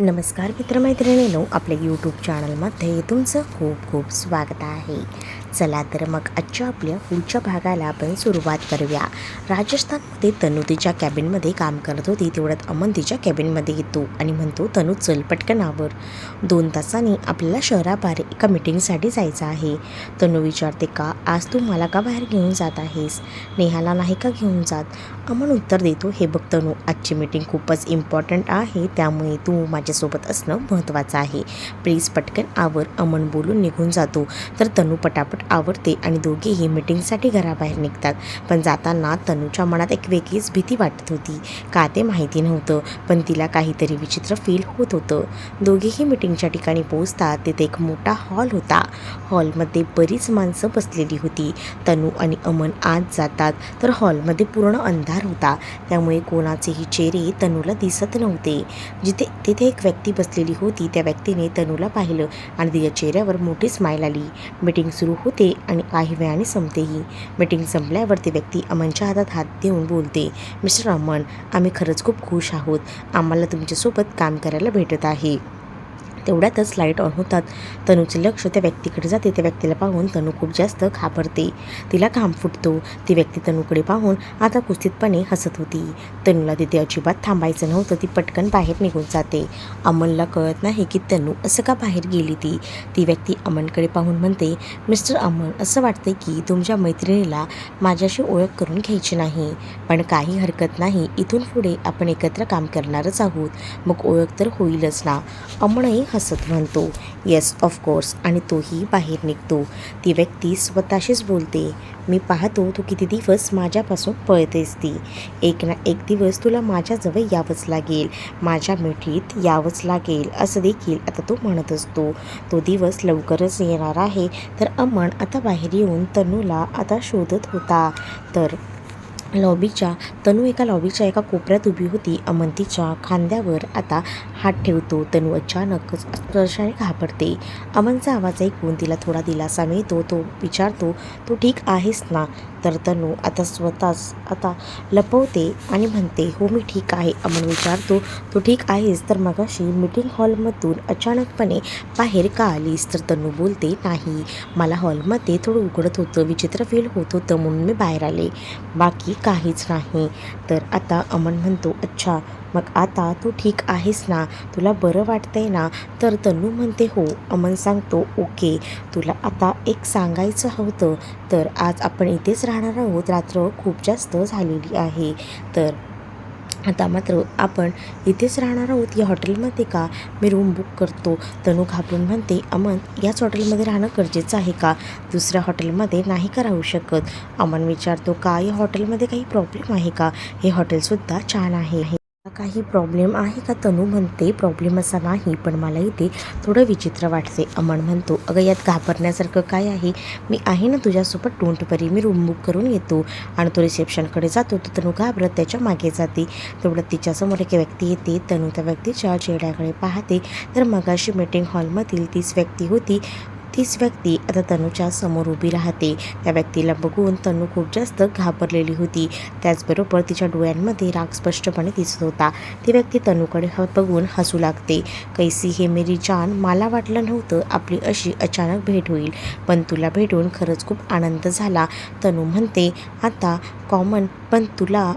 नमस्कार मित्रमैत्रिणींनो आपल्या यूट्यूब चॅनलमध्ये तुमचं खूप खूप स्वागत आहे. चला तर मग आजच्या आपल्या पुढच्या भागाला आपण सुरुवात करूया. राजस्थानमध्ये तनू तिच्या कॅबिनमध्ये काम करत होती तेवढ्यात अमन तिच्या कॅबिनमध्ये येतो आणि म्हणतो तनू चल पटकनावर दोन तासांनी आपल्याला शहराबाहेर एका मिटिंगसाठी जायचं आहे. तनू विचारते का आज तू मला का बाहेर घेऊन जात आहेस? नेहाला नाही का घेऊन जात? अमन उत्तर देतो हे बघ तनू आजची मीटिंग खूपच इम्पॉर्टंट आहे त्यामुळे तू त्याच्यासोबत असणं महत्त्वाचं आहे. प्लीज पटकन आवर अमन बोलून निघून जातो. तर तनू पटापट आवडते आणि दोघेही मीटिंगसाठी घराबाहेर निघतात. पण जाताना तनूच्या मनात एक वेगळीच भीती वाटत होती. का ते माहिती नव्हतं पण तिला काहीतरी विचित्र फील होत होतं. दोघेही मीटिंगच्या ठिकाणी पोहोचतात. तिथे एक मोठा हॉल होता. हॉलमध्ये बरीच माणसं बसलेली होती. तनू आणि अमन आत जातात. तर हॉलमध्ये पूर्ण अंधार होता. त्यामुळे कोणाचेही चेहरे तनूला दिसत नव्हते. जिथे तिथे एक एक व्यक्ती बसलेली होती. त्या व्यक्तीने तनूला पाहिलं आणि तिच्या चेहऱ्यावर मोठी स्माईल आली. मीटिंग सुरू होते आणि काही वेळाने संपतेही मीटिंग संपल्यावर ती व्यक्ती अमनच्या हातात हात देऊन बोलते मिस्टर अमन आम्ही खरंच खूप खुश आहोत. आम्हाला तुमच्यासोबत काम करायला भेटत आहे. तेवढ्यातच लाइट ऑन होतात. तनूचे लक्ष त्या व्यक्तीकडे जाते. त्या व्यक्तीला पाहून तनू खूप जास्त घाबरते. तिला घाम फुटतो. ती व्यक्ती तनूकडे पाहून आता कुस्तीतपणे हसत होती. तनूला तिथे अजिबात थांबायचं नव्हतं. ती पटकन बाहेर निघून जाते. अमनला कळत नाही की तनू असं का बाहेर गेली ती? ती व्यक्ती अमनकडे पाहून म्हणते मिस्टर अमन असं वाटते की तुमच्या मैत्रिणीला माझ्याशी ओळख करून घ्यायची नाही. पण काही हरकत नाही. इथून पुढे आपण एकत्र काम करणारच आहोत. मग ओळख तर होईलच ना. अमनही हसत म्हणतो येस ऑफकोर्स आणि तोही बाहेर निघतो. ती व्यक्ती स्वतःशीच बोलते मी पाहतो तू किती दिवस माझ्यापासून पळतेस ती. एक ना एक दिवस तुला माझ्याजवळ यावंच लागेल. माझ्या मिठीत यावंच लागेल. असं देखील आता तो म्हणत असतो. तो दिवस लवकरच येणार आहे तर अमन आता बाहेर येऊन तनूला आता शोधत होता. तर लॉबीच्या तनू एका लॉबीच्या एका कोपऱ्यात उभी होती. अमन तिच्या खांद्यावर आता हात ठेवतो. तनू अचानकच स्पर्शाने घाबरते. अमनचा आवाज ऐकून तिला थोडा दिलासा मिळतो. तो विचारतो तो ठीक आहेस ना? तर तनू आता स्वतःच आता लपवते आणि म्हणते हो मी ठीक आहे अमन विचारतो. तू ठीक आहेस? तर मगाशी मीटिंग हॉलमधून अचानकपणे बाहेर का आलीस? तर तनू बोलते नाही मला हॉलमध्ये थोडं उघडत होतं विचित्र फील होत होतं म्हणून मी बाहेर आले. बाकी काहीच नाही. तर आता अमन म्हणतो अच्छा मग आता तू ठीक आहेस ना? तुला बरं वाटतंय ना? तर तनू म्हणते हो. अमन सांगतो ओके. तुला आता एक सांगायचं होतं तर आज आपण इथेच राहणार आहोत. रात्र खूप जास्त झालेली आहे. तर आता मात्र आपण इथेच राहणार आहोत. या हॉटेलमध्ये का? मी रूम बुक करतो. तनू घाबरून म्हणते अमन याच हॉटेलमध्ये राहणं गरजेचं आहे का? दुसऱ्या हॉटेलमध्ये नाही का राहू शकत. अमन विचारतो का? या हॉटेलमध्ये काही प्रॉब्लेम आहे का? हे हॉटेलसुद्धा छान आहे काही प्रॉब्लेम आहे का? तनू म्हणते प्रॉब्लेम असा नाही पण मला इथे थोडं विचित्र वाटते अमन म्हणतो. अगं यात घाबरण्यासारखं काय आहे? मी आहे ना तुझ्यासोबत टोंटपरी मी रूम बुक करून येतो आणि तो रिसेप्शनकडे जातो. तर तनू घाबरत त्याच्यामागे जाते. तेवढं तिच्यासमोर एक व्यक्ती येते. तनू त्या व्यक्तीच्या चेहऱ्याकडे पाहते. तर मगाशी मीटिंग हॉलमधील तीच व्यक्ती होती. तीच व्यक्ती आता तनूच्या समोर उभी राहते. त्या व्यक्तीला बघून तनू खूप जास्त घाबरलेली होती. त्याचबरोबर तिच्या डोळ्यांमध्ये राग स्पष्टपणे दिसत होता. ती व्यक्ती तनूकडे ह बघून हसू लागते. कैसी हे मेरी जान? मला वाटलं नव्हतं आपली अशी अचानक भेट होईल. पण तुला भेटून खरंच खूप आनंद झाला. तनू म्हणते आता कॉमन पण तुला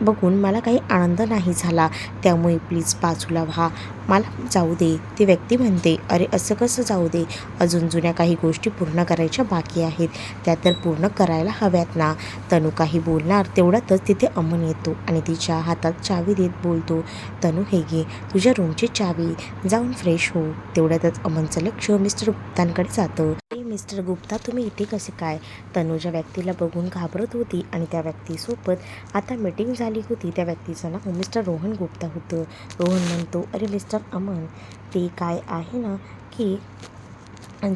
बघून मला काही आनंद नाही झाला. त्यामुळे प्लीज बाजूला व्हा. मला जाऊ दे ती व्यक्ती म्हणते अरे असं कसं जाऊ दे? अजून जुन्या काही गोष्टी पूर्ण करायच्या बाकी आहेत. त्या तर पूर्ण करायला हव्यात ना. तनू काही बोलणार तेवढ्यातच तिथे अमन येतो आणि तिच्या हातात चावी देत बोलतो तनू हे घे तुझ्या रूमची चावी. जाऊन फ्रेश हो. तेवढ्यातच अमनचं लक्ष मिस्टर गुप्तांकडे जातं. मिस्टर गुप्ता तुम्ही इथे कसे काय? तनुजा व्यक्तीला बघून घाबरत होती आणि त्या व्यक्तीसोबत आता मीटिंग झाली होती. त्या व्यक्तीचं नाव मिस्टर रोहन गुप्ता होतं. रोहन म्हणतो अरे मिस्टर अमन ते काय आहे ना की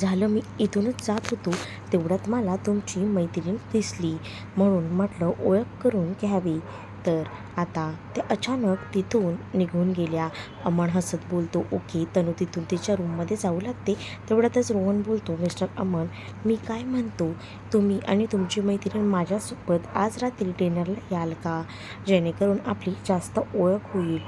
झालं मी इथूनच जात होतो. तेवढ्यात मला तुमची मैत्रीण दिसली. म्हणून म्हटलं ओळख करून घ्यावी. तर आता ते अचानक तिथून निघून गेल्या. अमन हसत बोलतो ओके तनू तिथून तिच्या रूममध्ये जाऊ लागते. तेवढ्यातच रोहन बोलतो मिस्टर अमन मी काय म्हणतो? तुम्ही आणि तुमची मैत्रीण माझ्यासोबत आज रात्री डिनरला याल का? जेणेकरून आपली जास्त ओळख होईल.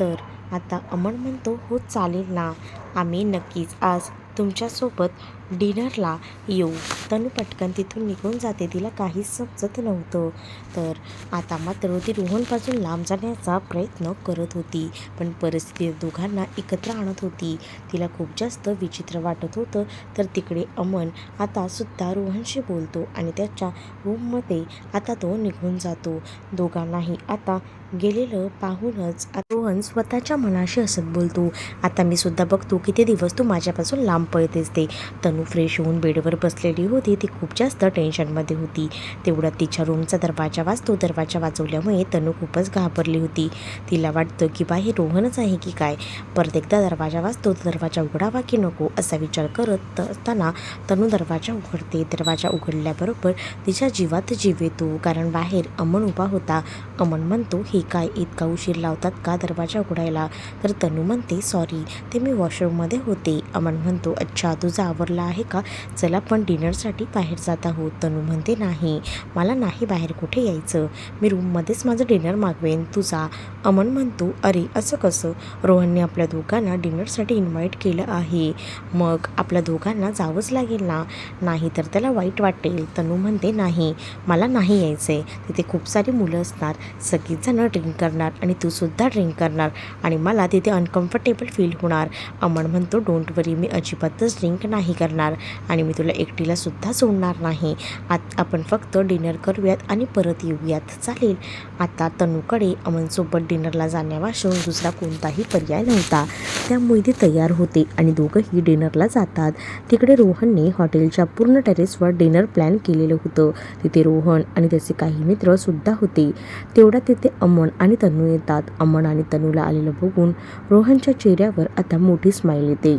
तर आता अमन म्हणतो हो चालेल ना. आम्ही नक्कीच आज तुमच्यासोबत डिनरला येऊ. तनू पटकन तिथून निघून जाते. तिला काहीच समजत नव्हतं. तर आता मात्र ती रोहनपासून लांब जाण्याचा प्रयत्न करत होती. पण परिस्थिती दोघांना एकत्र आणत होती. तिला खूप जास्त विचित्र वाटत होतं. तर तिकडे अमन आता सुद्धा रोहनशी बोलतो आणि त्याच्या रूममध्ये आता तो निघून जातो. दोघांनाही आता गेलेलं पाहूनच रोहन स्वतःच्या मनाशी हसत बोलतो. आता मी सुद्धा बघतो किती दिवस तू माझ्यापासून लांब पळतेस ते. तनू फ्रेश होऊन बेडवर बसलेली होती. ती खूप जास्त टेन्शनमध्ये होती. तेवढ्यात तिच्या रूमचा दरवाजा वाजतो. दरवाजा वाजवल्यामुळे तनू खूपच घाबरली होती. तिला वाटतं की बा हे रोहनच आहे की काय? परत एकदा दरवाजा वाजतो. दरवाजा उघडावा की नको असा विचार करत असताना तनू दरवाजा उघडते. दरवाजा उघडल्याबरोबर तिच्या जीवात जीव येतो. कारण बाहेर अमन उभा होता. अमन म्हणतो हे काय इतका उशीर लावतात का दरवाजा उघडायला? तर तनू म्हणते सॉरी ते मी वॉशरूममध्ये होते. अमन म्हणतो अच्छा तुझा आवरला आहे का? चला पण डिनरसाठी बाहेर जात आहोत. तनू म्हणते नाही मला नाही बाहेर कुठे यायचं. मी रूममध्येच माझं डिनर मागवेन तुझा. अमन म्हणतो अरे असं कसं? रोहनने आपल्या दोघांना डिनरसाठी इन्व्हाइट केलं आहे. मग आपल्या दोघांना जावंच लागेल ना? नाही तर त्याला वाईट वाटेल. तनू म्हणते नाही मला नाही यायचं आहे तिथे खूप सारी मुलं असणार. सगळीजणं ड्रिंक करणार आणि तूसुद्धा ड्रिंक करणार आणि मला तिथे अनकम्फर्टेबल फील होणार. अमन म्हणतो डोंट वरी मी अजिबातच ड्रिंक नाही करणार आणि मी तुला एकटीला सुद्धा सोडणार नाही. आत आपण फक्त डिनर करूयात आणि परत येऊयात. चालेल. आता तनूकडे अमनसोबत डिनरला जाण्यावासून दुसरा कोणताही पर्याय नव्हता. त्यामुळे ते तयार होते आणि दोघंही डिनरला जातात. तिकडे रोहनने हॉटेलच्या पूर्ण टेरेसवर डिनर प्लॅन केलेलं होतं. तिथे रोहन आणि त्याचे काही मित्र सुद्धा होते. तेवढ्या तिथे अमन आणि तनू येतात. अमन आणि तनूला आलेलं बघून रोहनच्या चेहऱ्यावर आता मोठी स्माईल येते.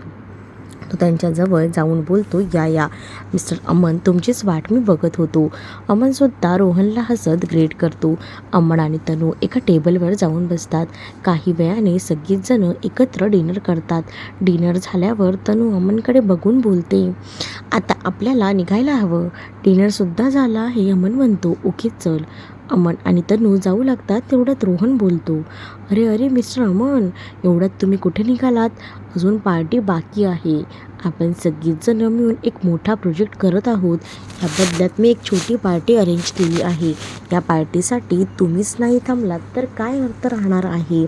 तो त्यांच्याजवळ जाऊन बोलतो या या मिस्टर अमन तुमचीच वाट मी बघत होतो. अमनसुद्धा रोहनला हसत ग्रेट करतो. अमन आणि तनू एका टेबलवर जाऊन बसतात. काही वेळाने सगळीच जणं एकत्र डिनर करतात. डिनर झाल्यावर तनू अमनकडे बघून बोलते आता आपल्याला निघायला हवं. डिनरसुद्धा झाला हे अमन म्हणतो. ओके चल. अमन आणि तनू जाऊ लागतात तेवढ्यात रोहन बोलतो अरे अरे मिस्टर अमन एवढ्यात तुम्ही कुठे निघालात? अजून पार्टी बाकी आहे. आपण सगळीचजणं मिळून एक मोठा प्रोजेक्ट करत आहोत. या बदल्यात मी एक छोटी पार्टी अरेंज केली आहे. या पार्टीसाठी तुम्हीच नाही थांबलात तर काय अर्थ राहणार आहे?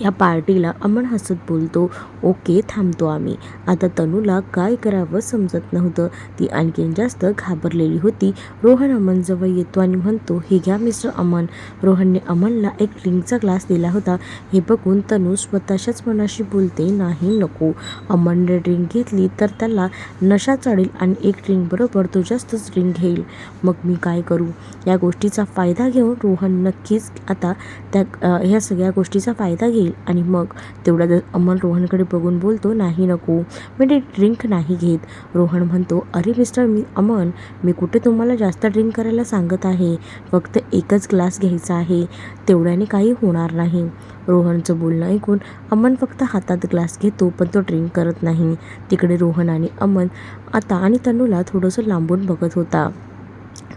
या पार्टीला अमन हसत बोलतो. ओके थांबतो आम्ही. आता तनूला काय करावं समजत नव्हतं. ती आणखीन जास्त घाबरलेली होती. रोहन अमनजवळ येतो आणि म्हणतो हे घ्या मिस्टर अमन. रोहनने अमनला एक ड्रिंकचा ग्लास दिला होता. हे बघून तनू स्वतःच्याच मनाशी बोलते नाही नको. अमनने ड्रिंक घेतली तर त्याला नशा चढेल आणि एक ड्रिंक बरोबर तो जास्तच ड्रिंक घेईल. मग मी काय करू? या गोष्टीचा फायदा घेऊन रोहन नक्कीच आता त्या ह्या सगळ्या गोष्टीचा फायदा घेईल. आणि मग तेवढ्या अमन रोहनकडे बघून बोलतो नाही नको. मी ते ड्रिंक नाही घेत. रोहन म्हणतो अरे मिस्टर मी अमन मी कुठे तुम्हाला जास्त ड्रिंक करायला सांगत आहे? फक्त एकच ग्लास घ्यायचा आहे. तेवढ्याने काही होणार नाही. रोहनचं बोलणं ऐकून अमन फक्त हातात ग्लास घेतो पण तो ड्रिंक करत नाही. तिकडे रोहन आणि अमन आता आणि तनूला थोडंसं लांबून बघत होता.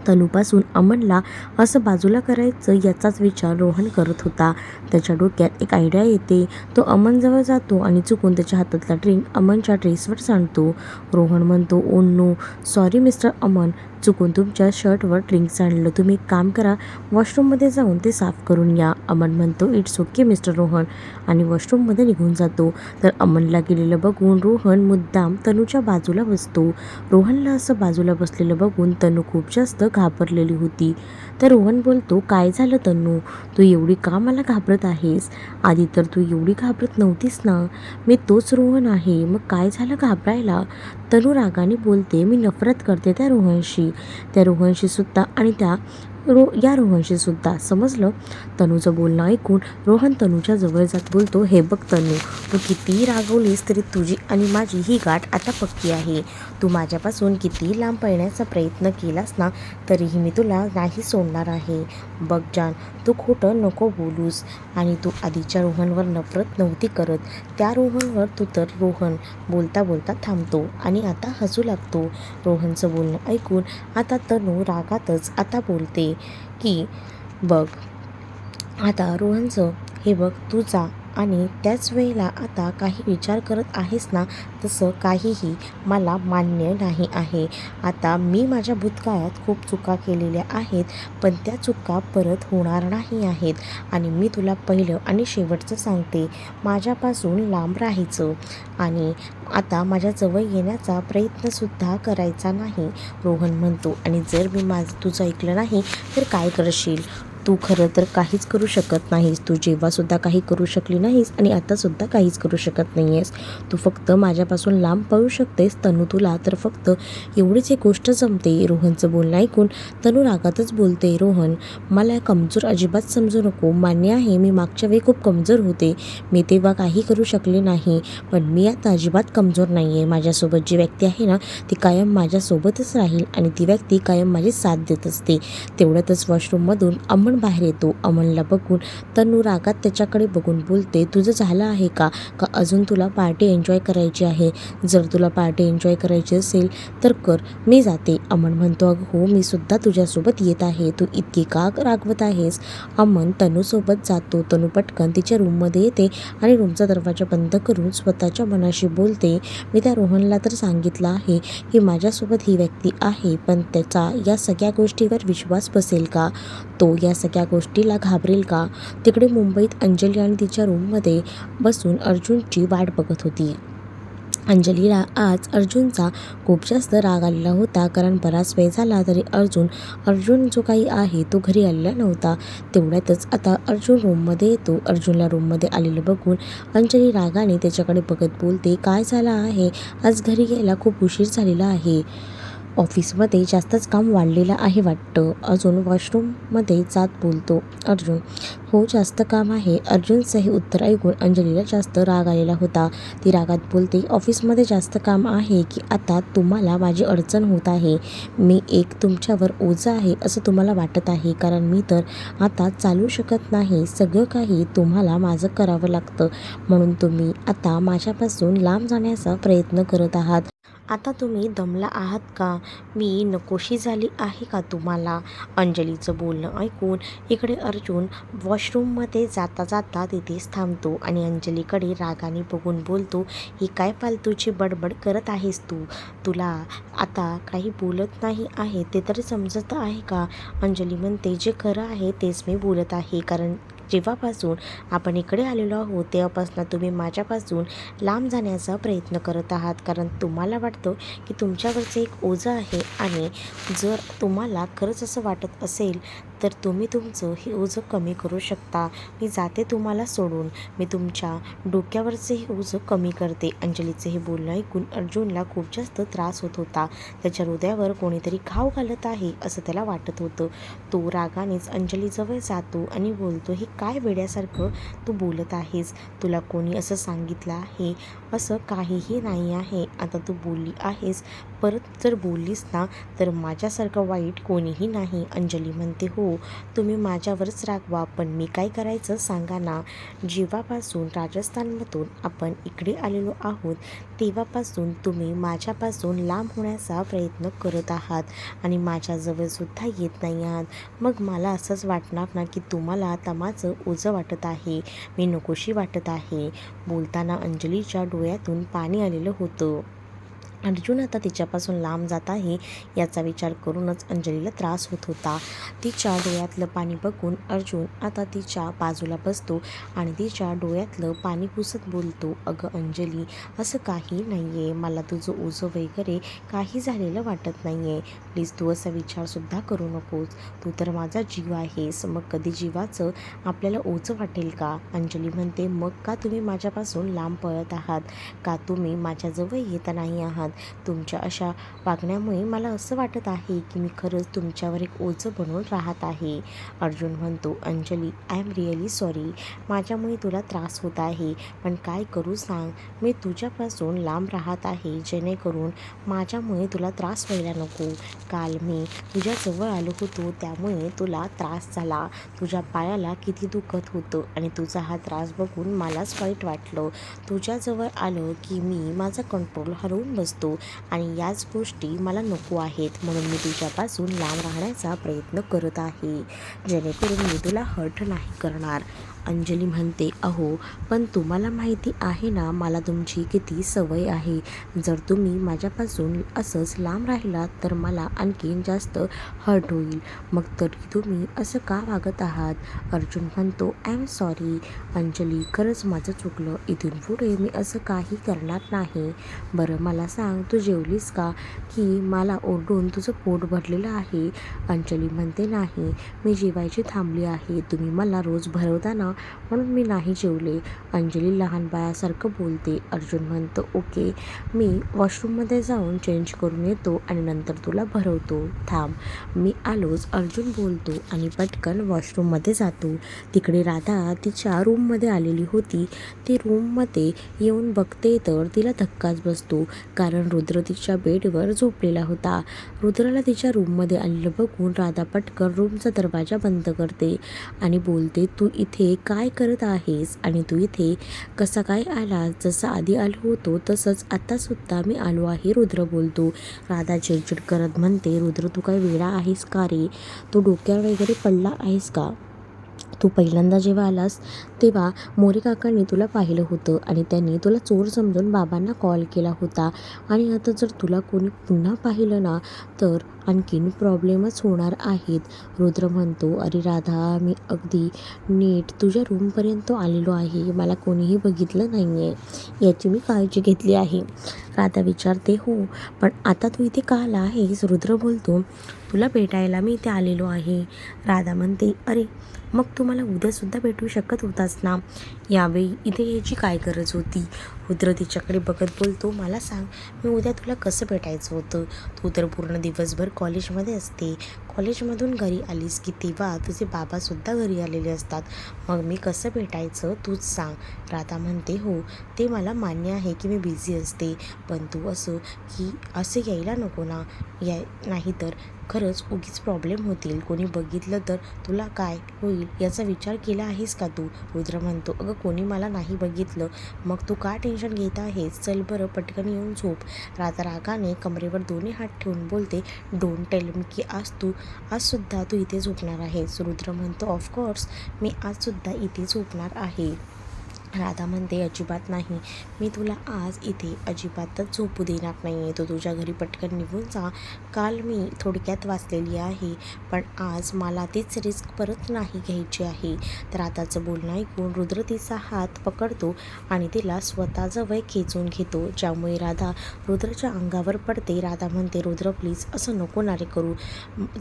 तनूपासून अमनला असं बाजूला करायचं याचाच विचार रोहन करत होता. त्याच्या डोक्यात एक आयडिया येते. तो अमनजवळ जातो आणि चुकून त्याच्या हातातला ड्रिंक अमनच्या ड्रेसवर सांडतो. रोहन म्हणतो oh no sorry mister Aman. चुकून तुमच्या शर्टवर ड्रिंक्स आणलं. तुम्ही एक काम करा वॉशरूममध्ये जाऊन ते साफ करून या अमन म्हणतो इट्स ओके मिस्टर रोहन आणि वॉशरूममध्ये निघून जातो. तर अमनला गेलेलं बघून रोहन मुद्दाम तनूच्या बाजूला बसतो. रोहनला असं बाजूला बसलेलं बघून तनू खूप जास्त घाबरलेली होती. तर रोहन बोलतो काय झालं तन्नू? तू एवढी का मला घाबरत आहेस? आधी तर तू एवढी घाबरत नव्हतीस ना? मी तोच रोहन आहे. मग काय झालं घाबरायला? तनू रागाने बोलते मी नफरत करते त्या रोहनशी. त्या रोहनशी सुद्धा आणि त्या रो या रोहनशी सुद्धा समजलं. तनूचं बोलणं ऐकून रोहन तनूच्या जवळ जात बोलतो हे बघ तनू तू कितीही रागवलीस तरी तुझी आणि माझी ही गाठ आता पक्की आहे. तू माझ्यापासून कितीही लांब पळण्याचा प्रयत्न केलास ना तरीही मी तुला नाही सोडणार आहे. बघ जान तू खोटं नको बोलूस. आणि तू आधीच्या रोहनवर नफरत नव्हती करत. त्या रोहनवर तू तर रोहन बोलता बोलता थांबतो आणि आता हसू लागतो. रोहनचं बोलणं ऐकून आता तनू रागातच आता बोलते. की बघ आता रोहनचं हे बघ तू जा आणि त्याच वेळेला आता काही विचार करत आहेस ना तसं काहीही मला मान्य नाही आहे. आता मी माझ्या भूतकाळात खूप चुका केलेल्या आहेत पण त्या चुका परत होणार नाही आहेत. आणि मी तुला पहिलं आणि शेवटचं सांगते माझ्यापासून लांब राहायचं. आणि आता माझ्याजवळ येण्याचा प्रयत्नसुद्धा करायचा नाही. रोहन म्हणतो आणि जर मी माझं तुझं ऐकलं नाही तर काय करशील? तू खरं तर काहीच करू शकत नाहीस. तू जेव्हासुद्धा काही करू शकली नाहीस आणि आतासुद्धा काहीच करू शकत नाही आहेस तू फक्त माझ्यापासून लांब पळू शकतेस. तनू तुला तर फक्त एवढीच एक गोष्ट जमते. रोहनचं बोलणं ऐकून तनू रागातच बोलते रोहन मला कमजोर अजिबात समजू नको. मान्य आहे मी मागच्या वेळी खूप कमजोर होते. मी तेव्हा काही करू शकले नाही पण मी आता अजिबात कमजोर नाही आहे माझ्यासोबत जी व्यक्ती आहे ना ती कायम माझ्यासोबतच राहील आणि ती व्यक्ती कायम माझी साथ देत असते. तेवढ्यातच वॉशरूममधून अमन बाहेर येतो. अमनला बघून तनू रागात त्याच्याकडे बघून बोलते तुझं झालं आहे का? का अजून तुला पार्टी एन्जॉय करायची आहे? जर तुला पार्टी एन्जॉय करायची असेल तर कर मी जाते. अमन म्हणतो अगं हो मी सुद्धा तुझ्यासोबत येत आहे. तू इतकी का रागवत आहेस? अमन तनूसोबत जातो. तनू पटकन तिच्या रूममध्ये येते आणि रूमचा दरवाजा बंद करून स्वतःच्या मनाशी बोलते मी त्या रोहनला तर सांगितलं आहे की माझ्यासोबत ही व्यक्ती आहे पण त्याचा या सगळ्या गोष्टीवर विश्वास बसेल का? तो या सगळ्या गोष्टीला घाबरेल का? तिकडे मुंबईत अंजली आणि तिच्या रूममध्ये बसून अर्जुनची वाट बघत होती. अंजलीला आज अर्जुनचा खूप जास्त राग आलेला होता कारण बराच वेळ झाला तरी अर्जुन अर्जुन जो काही आहे तो घरी आलेला नव्हता. तेवढ्यातच आता अर्जुन रूममध्ये येतो. अर्जुनला रूममध्ये आलेलं बघून अंजली रागाने त्याच्याकडे बघत बोलते काय झालं आहे? आज घरी यायला खूप उशीर झालेला आहे. ऑफिसमध्ये जास्तच काम वाढलेलं आहे वाटतं. अजून वॉशरूममध्ये जात बोलतो अर्जुन. हो जास्त काम आहे. अर्जुनचं हे उत्तर ऐकून अंजलीला जास्त राग आलेला होता. ती रागात बोलते ऑफिसमध्ये जास्त काम आहे की आता तुम्हाला माझी अडचण होत आहे. मी एक तुमच्यावर ओझं आहे असं तुम्हाला वाटत आहे. कारण मी तर आता चालू शकत नाही. सगळं काही तुम्हाला माझं करावं लागतं. म्हणून तुम्ही आता माझ्यापासून लांब जाण्याचा प्रयत्न करत आहात. आता तुम्ही दमला आहात का? मी नकोशी झाली आहे का तुम्हाला? अंजलीचं बोलणं ऐकून इकडे अर्जुन वॉशरूममध्ये जाता जाता तिथेच थांबतो आणि अंजलीकडे रागाने बघून बोलतो ही काय फालतूची बडबड करत आहेस तू? तुला आता काही बोलत नाही आहे ते तरी समजत आहे का? अंजली म्हणते जे खरं आहे तेच मी बोलत आहे कारण जेव्हापासून आपण इकडे आलेलो आहोत तेव्हापासून तुम्ही माझ्यापासून लांब जाण्याचा प्रयत्न करत आहात. कारण तुम्हाला वाटतं की तुमच्यावरचं एक ओझं आहे आणि जर तुम्हाला खरंच असं वाटत असेल तर तुम्ही तुमचं हे ओझं कमी करू शकता. मी जाते तुम्हाला सोडून. मी तुमच्या डोक्यावरचं हे ओझं कमी करते. अंजलीचं हे बोलणं ऐकून अर्जुनला खूप जास्त त्रास होत होता. त्याच्या हृदयावर कोणीतरी घाव घालत आहे असं त्याला वाटत होतं. तो रागानेच अंजलीजवळ जातो आणि बोलतो हे काय वेड्यासारखं तू बोलत आहेस? तुला कोणी असं सांगितलं आहे? असं काहीही नाही आहे. आता तू बोलली आहेस. परत जर बोललीस ना तर माझ्यासारखं वाईट कोणीही नाही. अंजली म्हणते हो तुम्ही माझ्यावरच रागवा पण मी काय करायचं सांगा ना. जेव्हापासून राजस्थानमधून आपण इकडे आलेलो आहोत तेव्हापासून तुम्ही माझ्यापासून लांब होण्याचा प्रयत्न करत आहात आणि माझ्याजवळसुद्धा येत नाही आहात. मग मला असंच वाटणार ना की तुम्हाला आता माझं ओझं वाटत आहे. मी नकोशी वाटत आहे. बोलताना अंजलीच्या डोळ्यातून पाणी आलेलं होतं. अर्जुन आता तिच्यापासून लांब जात आहे. याचा विचार करूनच अंजलीला त्रास होत होता. तिच्या डोळ्यातलं पाणी बघून अर्जुन आता तिच्या बाजूला बसतो आणि तिच्या डोळ्यातलं पाणी पुसत बोलतो अगं अंजली असं काही नाही आहे मला तुझं ओझं वगैरे काही झालेलं वाटत नाही आहे प्लीज तू असा विचारसुद्धा करू नकोस. तू तर माझा जीव आहेस. मग कधी जीवाचं आपल्याला ओझं वाटेल का? अंजली म्हणते मग का तुम्ही माझ्यापासून लांब पळत आहात? का तुम्ही माझ्याजवळ येत नाही आहात? तुमच्या अशा वागण्यामुळे मला असं वाटत आहे की मी खरंच तुमच्यावर एक ओझं बनवून राहत आहे. अर्जुन म्हणतो Anjali I am really sorry माझ्यामुळे तुला त्रास होत आहे. पण काय करू सांग? मी तुझ्यापासून लांब राहत आहे. जेणेकरून माझ्यामुळे तुला त्रास व्हायला नको. काल मी तुझ्याजवळ आलो होतो. त्यामुळे तुला त्रास झाला. तुझ्या पायाला किती दुखत होतं आणि तुझा हा त्रास बघून मलाच वाईट वाटलं. तुझ्याजवळ आलं की मी माझा कंट्रोल हरवून बसतो. आणि याच गोष्टी मला नको आहेत म्हणून मी तुझ्यापासून लांब राहण्याचा प्रयत्न करत आहे. जेणेकरून मी तुला हर्ट नाही करणार. अंजली म्हणते अहो पण तुम्हाला माहिती आहे ना मला तुमची किती सवय आहे. जर तुम्ही माझ्यापासून असंच लांब राहिलात तर मला आणखीन जास्त हर्ट होईल. मग तरी तुम्ही असं का वागत आहात? अर्जुन म्हणतो आय एम सॉरी अंजली खरंच माझं चुकलं. इथून पुढे मी असं काही करणार नाही. बरं मला सांग तू जेवलीस का? की मला ओरडून तुझं पोट भरलेलं आहे. अंजली म्हणते नाही. मी जेवायची थांबली आहे. तुम्ही मला रोज भरवताना म्हणून मी नाही जेवले. अंजली लहान बायासारखं बोलते. अर्जुन म्हणतो ओके मी वॉशरूममध्ये जाऊन चेंज करून येतो आणि नंतर तुला भरवतो. थांब मी आलोच. अर्जुन बोलतो आणि पटकन वॉशरूममध्ये जातो. तिकडे राधा तिच्या रूममध्ये आलेली होती. ती रूममध्ये येऊन बघते तर तिला धक्काच बसतो कारण रुद्र तिच्या बेडवर झोपलेला होता. रुद्राला तिच्या रूममध्ये आलेलं बघून राधा पटकन रूमचा दरवाजा बंद करते आणि बोलते तू इथे काय करत आहेस आणि तू इथे कसा काय आलास? जसा आधी आलो होतो तसंच आत्तासुद्धा मी आलो आहे रुद्र बोलतो. राधा चिडचिड करत म्हणते रुद्र तू काय वेळा आहेस का रे? तू डोक्यावर वगैरे पडला आहेस का? तू पहिल्यांदा जेव्हा आलास तेव्हा मोरे काकांनी तुला पाहिलं होतं आणि त्यांनी तुला चोर समजून बाबांना कॉल केला होता. आणि आता जर तुला कोणी पुन्हा पाहिलं ना तर आणखीन प्रॉब्लेमच होणार आहेत. रुद्र म्हणतो अरे राधा मी अगदी नीट तुझ्या रूमपर्यंत आलेलो आहे. मला कोणीही बघितलं नाही आहे याची मी काळजी घेतली आहे. राधा विचारते हो पण आता तू इथे का आला आहेस? रुद्र बोलतो तुला भेटायला मी इथे आलेलो आहे. राधा म्हणते अरे मग तू मला उद्यासुद्धा भेटू शकत होतास ना. यावेळी इथे यायची काय गरज होती? रुद्र तिच्याकडे बघत बोलतो मला सांग मी उद्या तुला कसं भेटायचं होतं? तू तर पूर्ण दिवसभर कॉलेजमध्ये असते. कॉलेजमधून घरी आलीस की तेव्हा तुझे बाबासुद्धा घरी आलेले असतात. मग मी कसं भेटायचं तूच सांग. राधा म्हणते हो ते मला मान्य आहे की मी बिझी असते. पण तू असं की असं यायला नको ना. या नाही तर खरंच उगीच प्रॉब्लेम होतील. कोणी बघितलं तर तुला काय होईल याचा विचार केला आहेस का तू? रुद्र म्हणतो अगं कोणी मला नाही बघितलं. मग तू का टेन्शन घेत आहेस? चल बरं पटकन येऊन झोप. राधा रागाने कमरेवर दोन्ही हात ठेवून बोलते डोंट टेल मी की आज तू आजसुद्धा तू इथे झोपणार आहेस. रुद्र म्हणतो ऑफकोर्स मी आजसुद्धा इथे झोपणार आहे. राधा म्हणते अजिबात नाही. मी तुला आज इथे अजिबातच झोपू देणार नाही आहे तो तुझ्या घरी पटकन निघून जा. काल मी थोडक्यात वाचलेली आहे पण आज मला तीच रिस्क परत नाही घ्यायची आहे. तर आताचं बोलणं ऐकून रुद्र तिचा हात पकडतो आणि तिला स्वतःजवळ खेचून घेतो. ज्यामुळे राधा रुद्रच्या अंगावर पडते. राधा म्हणते रुद्र प्लीज असं नको नारे करू.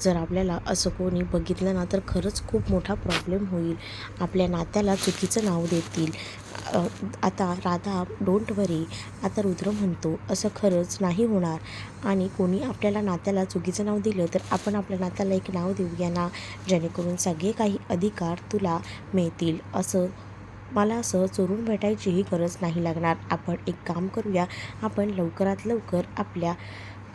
जर आपल्याला असं कोणी बघितलं ना तर खरंच खूप मोठा प्रॉब्लेम होईल. आपल्या नात्याला चुकीचं नाव देतील. आता राधा डोंट वरी आता रुद्र म्हणतो असं खरंच नाही होणार. आणि कोणी आपल्याला नात्याला चुकीचं नाव दिलं तर आपण आपल्या नात्याला एक नाव देऊया ना जेणेकरून सगळे काही अधिकार तुला मिळतील. असं मला असं चोरून भेटायचीही गरज नाही लागणार. आपण एक काम करूया. आपण लवकरात लवकर आपल्या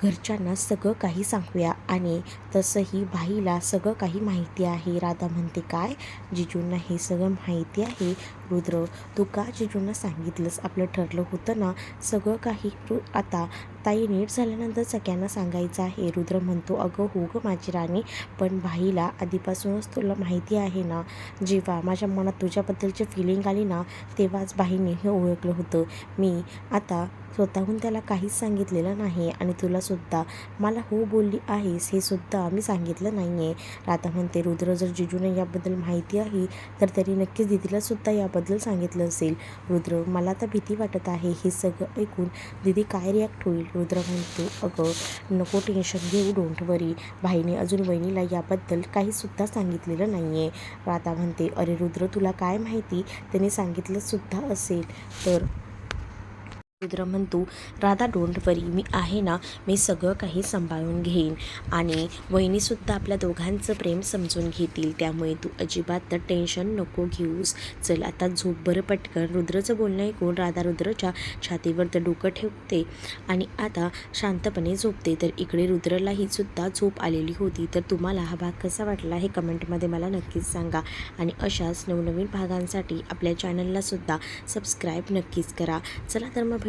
घरच्यांना सगळं काही सांगूया. आणि तसंही भाईला सगळं काही माहिती आहे. राधा म्हणते काय? जिजूंना हे सगळं माहिती आहे. रुद्र तू का जिजूंना सांगितलंस? आपलं ठरलं होतं ना? सगळं काही आता ताई नीट झाल्यानंतर सगळ्यांना सांगायचं आहे. रुद्र म्हणतो अगं हो गं माझी राणी पण भाईला आधीपासूनच तुला माहिती आहे ना? जेव्हा माझ्या मनात तुझ्याबद्दलची फिलिंग आली ना तेव्हाच भाईने हे ओळखलं होतं. मी आता स्वतःहून त्याला काहीच सांगितलेलं नाही आणि तुलासुद्धा मला हो बोलली आहेस हे सुद्धा मी सांगितलं नाही आहे राधा म्हणते रुद्र जर जिजूने याबद्दल माहिती आहे तर तरी नक्कीच दीदीलासुद्धा याबद्दल सांगितलं असेल. रुद्र मला तर भीती वाटत आहे हे सगळं ऐकून दिदी काय रिॲक्ट होईल? रुद्र म्हणतो अगं नको टेन्शन घेऊ डोंट वरी भाईने अजून वहिनीला याबद्दल काहीसुद्धा सांगितलेलं नाही आहे राधा म्हणते अरे रुद्र तुला काय माहिती? त्याने सांगितलंसुद्धा असेल. तर रुद्र म्हणतो राधा डोंट वरी मी आहे ना मी सगळं काही सांभाळून घेईन. आणि वहिनीसुद्धा आपल्या दोघांचं प्रेम समजून घेतील. त्यामुळे तू अजिबात तर टेन्शन नको घेऊस. चल आता झोप बरं पटकन. रुद्रचं बोलणं ऐकून राधा रुद्रच्या छातीवर तर डोकं ठेवते आणि आता शांतपणे झोपते. तर इकडे रुद्रलाही सुद्धा झोप आलेली होती. तर तुम्हाला हा भाग कसा वाटला हे कमेंटमध्ये मला नक्कीच सांगा. आणि अशाच नवनवीन भागांसाठी आपल्या चॅनललासुद्धा सबस्क्राईब नक्कीच करा. चला तर मग